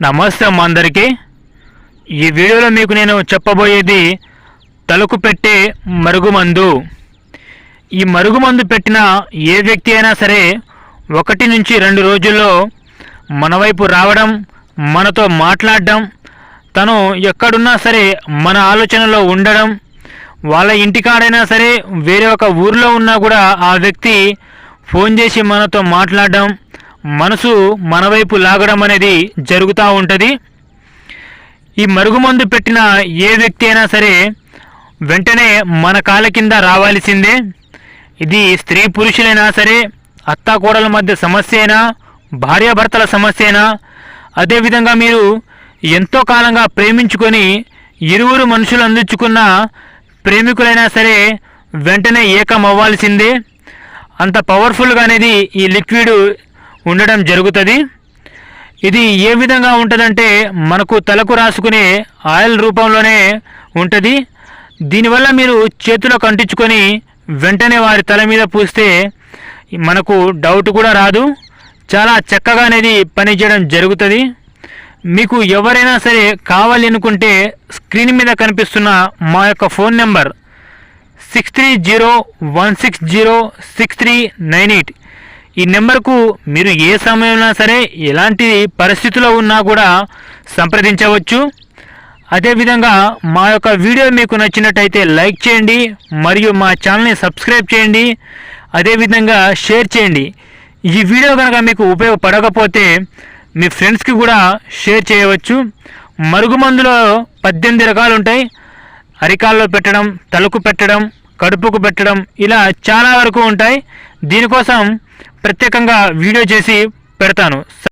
నమస్తే అమ్మ అందరికీ. ఈ వీడియోలో మీకు నేను చెప్పబోయేది తలకు పెట్టే మరుగుమందు. ఈ మరుగుమందు పెట్టిన ఏ వ్యక్తి అయినా సరే ఒకటి నుంచి రెండు రోజుల్లో మన వైపు రావడం మనతో మాట్లాడడం తను ఎక్కడున్నా సరే మన ఆలోచనలో ఉండడం వాళ్ళ ఇంటికాడైనా సరే వేరే ఒక ఊర్లో ఉన్నా కూడా ఆ వ్యక్తి ఫోన్ చేసి మనతో మాట్లాడడం మనసు మనవైపు లాగడం అనేది జరుగుతూ ఉంటుంది. ఈ మరుగుమందు పెట్టిన ఏ వ్యక్తి అయినా సరే వెంటనే మన కాళ్ళ కింద రావాల్సిందే. ఇది స్త్రీ పురుషులైనా సరే అత్తాకోడల మధ్య సమస్య అయినా భార్యాభర్తల సమస్య అయినా అదేవిధంగా మీరు ఎంతో కాలంగా ప్రేమించుకొని ఇరువురు మనుషులు అందించుకున్న ప్రేమికులైనా సరే వెంటనే ఏకం అవ్వాల్సిందే అంత పవర్ఫుల్గా అనేది ఈ లిక్విడ్ ఉండడం జరుగుతుంది. ఇది ఏ విధంగా ఉంటుందంటే మనకు తలకు రాసుకునే ఆయిల్ రూపంలోనే ఉంటుంది. దీనివల్ల మీరు చేతిలో కంటించుకొని వెంటనే వారి తల మీద పూస్తే మనకు డౌట్ కూడా రాదు. చాలా చక్కగా అనేది పనిచేయడం జరుగుతుంది. మీకు ఎవరైనా సరే కావాలి అనుకుంటే స్క్రీన్ మీద కనిపిస్తున్న మా యొక్క phone number six three zero one six zero six three nine eight ఈ నెంబర్కు మీరు ఏ సమయంలో సరే ఎలాంటి పరిస్థితిలో ఉన్నా కూడా సంప్రదించవచ్చు. అదేవిధంగా మా యొక్క వీడియో మీకు నచ్చినట్టయితే లైక్ చేయండి మరియు మా ఛానల్ని సబ్స్క్రైబ్ చేయండి అదేవిధంగా షేర్ చేయండి. ఈ వీడియో కనుక మీకు ఉపయోగపడకపోతే మీ ఫ్రెండ్స్కి కూడా షేర్ చేయవచ్చు. మరుగుమందులో పద్దెనిమిది రకాలు ఉంటాయి. అరికాల్లో పెట్టడం తలకు పెట్టడం కడుపుకు పెట్టడం ఇలా చాలా వరకు ఉంటాయి. దీనికోసం ప్రత్యేకంగా వీడియో చేసి పెడతాను.